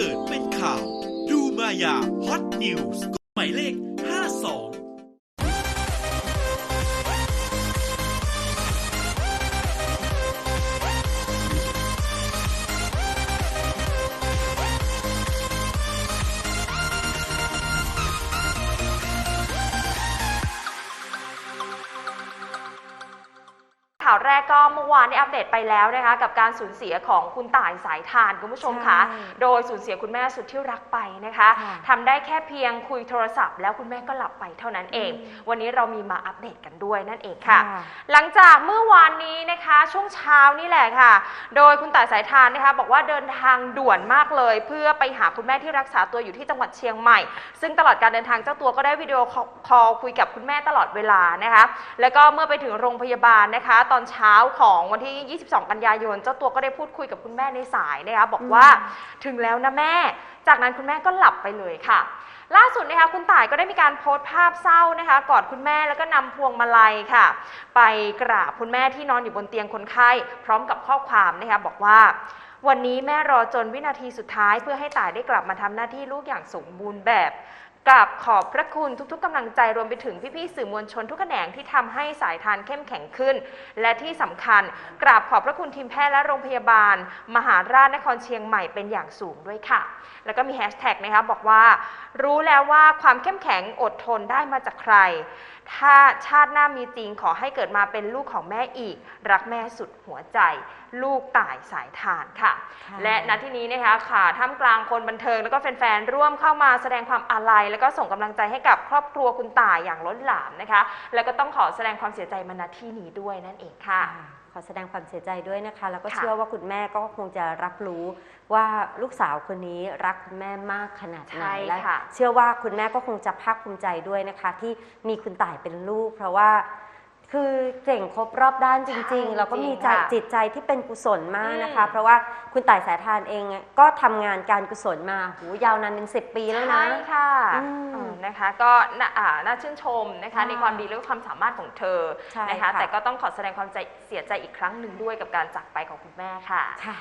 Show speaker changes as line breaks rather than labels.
เกิดเป็นข่าว ดูมายาฮอตนิวส์หมายเลข
ข่าวแรกก็เมื่อวานได้อัปเดตไปแล้วนะคะ กับการสูญเสียของคุณต่ายสายทานคุณผู้ชมคะ
ใช่
โดยสูญเสียคุณแม่สุดที่รักไปนะคะ
ค่ะ
ทำได้แค่เพียงคุยโทรศัพท์ แล้วคุณแม่ก็หลับไปเท่านั้นเอง
อืม
วันนี้เรามีมาอัปเดตกันด้วยนั่นเองค่ะ
ค่ะ
หลังจากเมื่อวานนี้นะคะช่วงเช้านี่แหละค่ะ โดยคุณต่ายสายทานนะคะ บอกว่าเดินทางด่วนมากเลย เพื่อไปหาคุณแม่ที่รักษาตัวอยู่ที่จังหวัดเชียงใหม่ ซึ่งตลอดการเดินทางเจ้าตัวก็ได้วิดีโอคอลคุยกับคุณแม่ตลอดเวลานะคะ แล้วก็เมื่อไปถึงโรงพยาบาลนะคะตอนเช้าของวันที่ 22 กันยายน เจ้าตัวก็ได้พูดคุยกับคุณแม่ในสายนะคะบอกว่าถึงแล้วนะแม่ จากนั้นคุณแม่ก็หลับไปเลยค่ะ ล่าสุดนะคะคุณต่ายก็ได้มีการโพสต์ภาพเศร้านะคะกอดคุณแม่แล้วก็นำพวงมาลัยค่ะ ไปกราบคุณแม่ที่นอนอยู่บนเตียงคนไข้ พร้อมกับข้อความนะคะบอกว่าวันนี้แม่รอจนวินาทีสุดท้ายเพื่อให้ต่ายได้กลับมาทำหน้าที่ลูกอย่างสมบูรณ์แบบ กราบขอบพระคุณทุกๆกำลังใจรวมไปถึงพี่ๆสื่อมวลชนทุกแขนงที่ทำให้สายทานเข้มแข็งขึ้น และที่สำคัญ กราบขอบพระคุณทีมแพทย์และโรงพยาบาล มหาราชนครเชียงใหม่เป็นอย่างสูงด้วยค่ะ แล้วก็มีแฮชแท็กนะคะบอกว่า รู้แล้วว่าความเข้มแข็งอดทนได้มาจากใคร ถ้าชาติหน้ามีจริงขอให้เกิดมาเป็นลูกของแม่อีก รักแม่สุดหัวใจ ลูกต่ายสายทานค่ะ
ค่ะ
และณที่นี้นะคะค่ะท่ามกลางคนบันเทิงแล้วก็แฟนๆร่วมเข้ามาแสดงความอาลัย แล้วก็ส่งกำลังใจให้กับครอบครัวคุณต่ายอย่างล้นหลามนะคะ แล้วก็ต้องขอแสดงความเสียใจมาณที่นี้ด้วยนั่นเองค่ะ
ค่ะข อแสดงความเสียใจด้วยนะคะ แล้วก็
ค่ะ
เชื่อว่าคุณแม่ก็คงจะรับรู้ว่าลูกสาวคนนี้รักคุณแม่มากขนาดไหน
ใช่
และ
ค่ะ
เชื่อว่าคุณแม่ก็คงจะภาคภูมิใจด้วยนะคะ ที่มีคุณต่ายเป็นลูก เพราะว่าคือเก่งครบรอบด้านจริง ๆ แล้วก็มีใจ
จริงค่ะ
จิตใจที่เป็นกุศลมากนะคะ
อืม
เพราะว่าคุณต่ายสายทานเองก็ทำงานการกุศลมาหูยาวนานเป็นสิปีแล้วนะ
ใช่ค่ะ
อืม
เออ นะคะ ก็น่าอ่าน่าชื่นชมนะคะ
ค่ะ
ในความดีและความสามารถของเธอ
ใช่
นะคะ
ค่ะ
แต่ก็ต้องขอแสดงความใจเสียใจอีกครั้งหนึ่งด้วยกับการจากไปของคุณแม่ค่ะ
ค่ะ